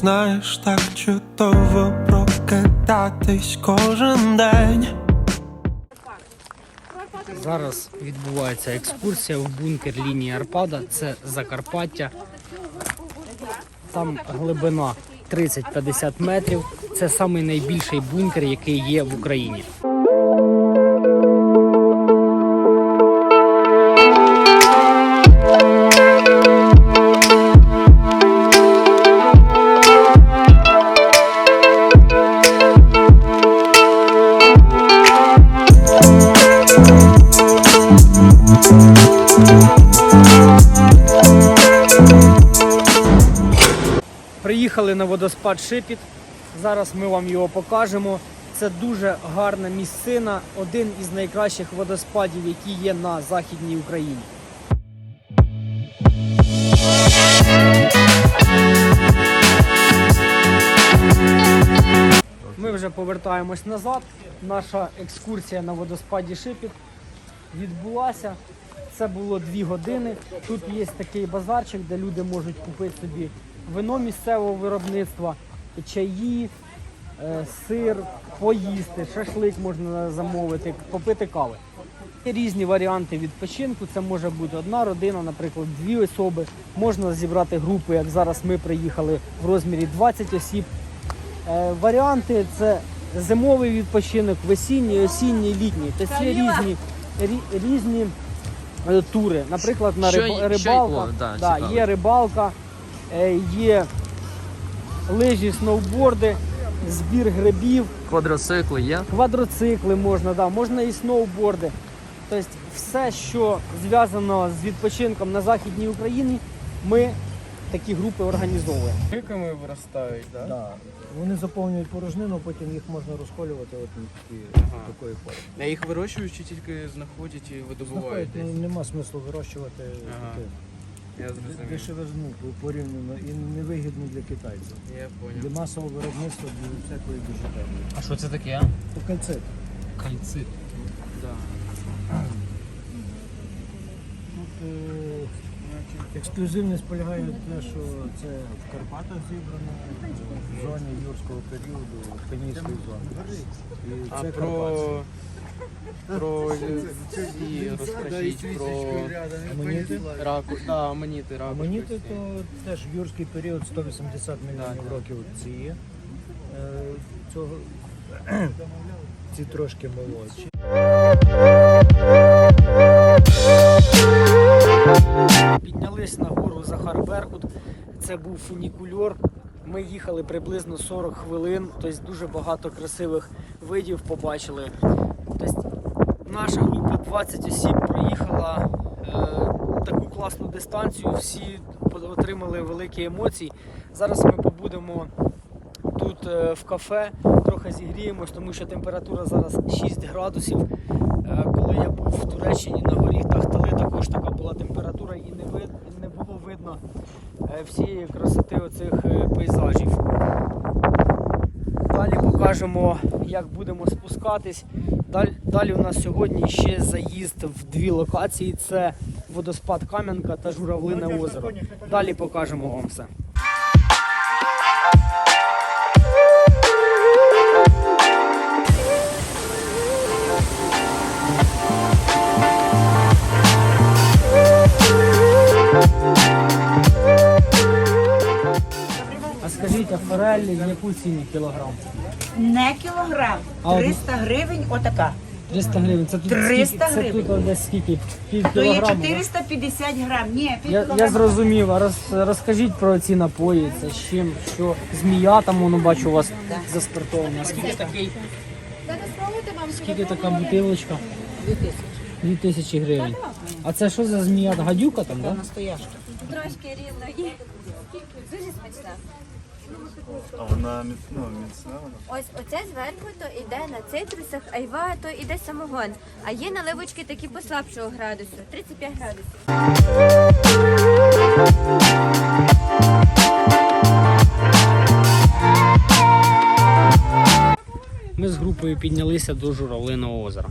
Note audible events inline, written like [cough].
знаєш, так чудово прокидатись кожен день. Зараз відбувається екскурсія в бункер лінії Арпада. Це Закарпаття. Там глибина 30-50 метрів. Це найбільший бункер, який є в Україні. Приїхали на водоспад Шипіт. Зараз ми вам його покажемо. Це дуже гарна місцина, один із найкращих водоспадів, які є на Західній Україні. Ми вже повертаємось назад. Наша екскурсія на водоспаді Шипіт відбулася. Це було дві години. Тут є такий базарчик, де люди можуть купити собі вино місцевого виробництва, чаї, е, сир, поїсти, шашлик можна замовити, попити кави. Є різні варіанти відпочинку. Це може бути одна родина, наприклад, дві особи. Можна зібрати групу, як зараз ми приїхали в розмірі 20 осіб. Е, Варіанти це зимовий відпочинок, весінній, осінній, літній. Тобто є різні, різні е, тури. Наприклад, на рибалка. да, да, є рибалка, є лижі, сноуборди, збір грибів, Квадроцикли є. квадроцикли можна, да, можна і сноуборди. Тобто все, що зв'язано з відпочинком на Західній Україні, ми такі групи організовуємо. Криками виростають, так? Да. Вони заповнюють порожнину, потім їх можна розколювати от такі, такої форми. А їх вирощують чи тільки знаходять і видобувають Знаходять, ну, нема смислу вирощувати Ага. таке. Я зрозумів. Дешеве ну, порівняно і невигідно для китайців. Я Для масового виробництва для всякої біжутерії. А що це таке? То кальцит. Кальцит. Да. Тут е, ексклюзивність полягає в те, що це в Карпатах зібрано в зоні юрського періоду, Пенійської зони. І А це про... Карпатське. Про ці розкажіть про Амоніти? раку. Да, амоніти, раку. Амоніти то теж юрський період 180 мільйонів років ці є. Е, Цього [clears throat] ці трошки молодші. Піднялись на гору Захар Беркут. Це був фунікульор. Ми їхали приблизно 40 хвилин, тобто дуже багато красивих видів побачили. Тобто наша група 20 осіб проїхала е, таку класну дистанцію, всі отримали великі емоції. Зараз ми побудемо тут е, в кафе, трохи зігріємось, тому що температура зараз 6 градусів. Е, Коли я був в Туреччині на горі Тахтали, також така була температура і не, вид, не було видно е, всієї красоти оцих е, пейзажів. Покажемо, як будемо спускатись. Далі, далі у нас сьогодні ще заїзд в дві локації: це водоспад Кам'янка та Журавлине озеро. Далі покажемо вам все. Форель в яку ціні кілограм? Не кілограм, А 300 гривень отака. 300 гривень. Це тут 300 скільки? Це гривень. тут десь скільки? Пів То є кілограму? да? 450 грам. Ні, пів Я, кілограма. я зрозумів, а роз, розкажіть про ці напої, це з чим, що змія там, воно бачу у вас заспиртована. Скільки такий? Скільки така бутилочка? Дві тисячі гривень. А це що за змія? Гадюка там, так? Да? Трошки рівно є. Дуже смачна. А вона ну, міцна, міцна. Ось оце зверху то йде на цитрусах, айва то йде самогон. А є наливочки такі послабшого градусу 35 градусів. Ми з групою піднялися до журавлиного озера.